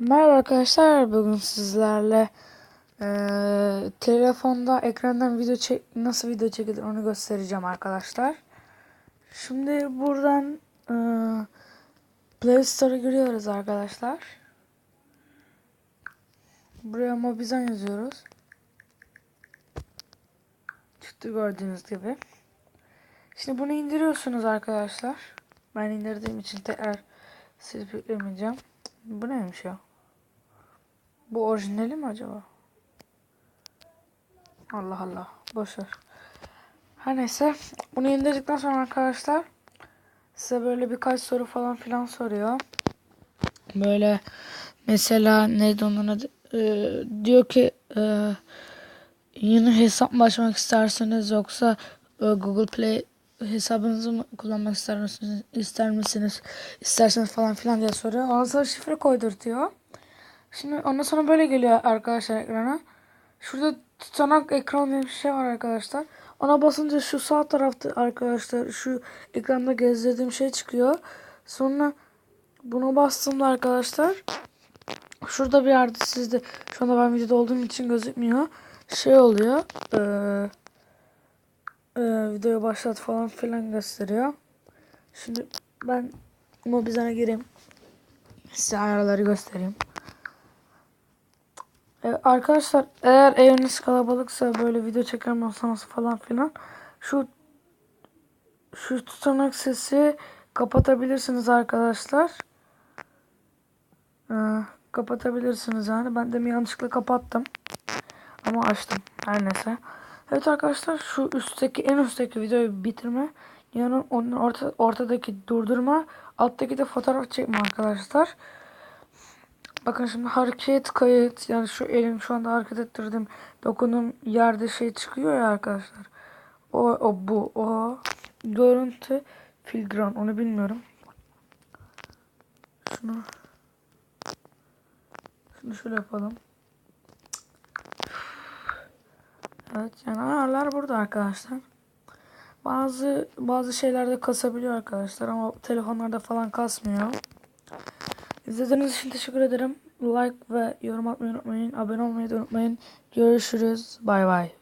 Merhaba arkadaşlar. Bugün sizlerle eee, telefonda ekrandan video çek nasıl video çekilir onu göstereceğim arkadaşlar. Şimdi buradan eee, Play Store'a giriyoruz arkadaşlar. Buraya Mobizan yazıyoruz. Çıktı gördüğünüz gibi. Şimdi bunu indiriyorsunuz arkadaşlar. Ben indirdiğim için tekrar silip yüklemeyeceğim. Bu neymiş ya? Bu orijinali mi acaba? Allah Allah. Boşver. Her neyse. Bunu indirdikten sonra arkadaşlar size böyle birkaç soru falan filan soruyor. Böyle mesela neydi onun adı? Ee, diyor ki e, yeni hesap mı açmak isterseniz yoksa e, Google Play hesabınızı mı kullanmak ister misiniz? ister misiniz? İsterseniz falan filan diye soruyor. Ondan sonra şifre koydurtuyor. Şimdi ondan sonra böyle geliyor arkadaşlar ekrana. Şurada tutanak ekran diye bir şey var arkadaşlar. Ona basınca şu sağ tarafta arkadaşlar şu ekranda gezdirdiğim şey çıkıyor. Sonra buna bastığımda arkadaşlar şurada bir yerde sizde şu anda ben videoda olduğum için gözükmüyor. Şey oluyor. Eee e, videoyu başlat falan filan gösteriyor. Şimdi ben Mobizen'e gireyim. Size ayarları göstereyim. E, arkadaşlar eğer eviniz kalabalıksa böyle video çekemiyorsanız falan filan şu şu tutanak sesi kapatabilirsiniz arkadaşlar. E, kapatabilirsiniz yani. Ben de yanlışlıkla kapattım. Ama açtım. Her neyse. Evet arkadaşlar şu üstteki en üstteki videoyu bitirme. Yani onun orta, ortadaki durdurma. Alttaki de fotoğraf çekme arkadaşlar. Bakın şimdi hareket kayıt. Yani şu elim şu anda hareket ettirdim. Dokunum yerde şey çıkıyor ya arkadaşlar. O, o bu. O görüntü filtran. Onu bilmiyorum. Şunu şunu şöyle yapalım. Evet yani ayarlar burada arkadaşlar. Bazı bazı şeylerde kasabiliyor arkadaşlar ama telefonlarda falan kasmıyor. İzlediğiniz için teşekkür ederim. Like ve yorum atmayı unutmayın. Abone olmayı da unutmayın. Görüşürüz. Bay bay.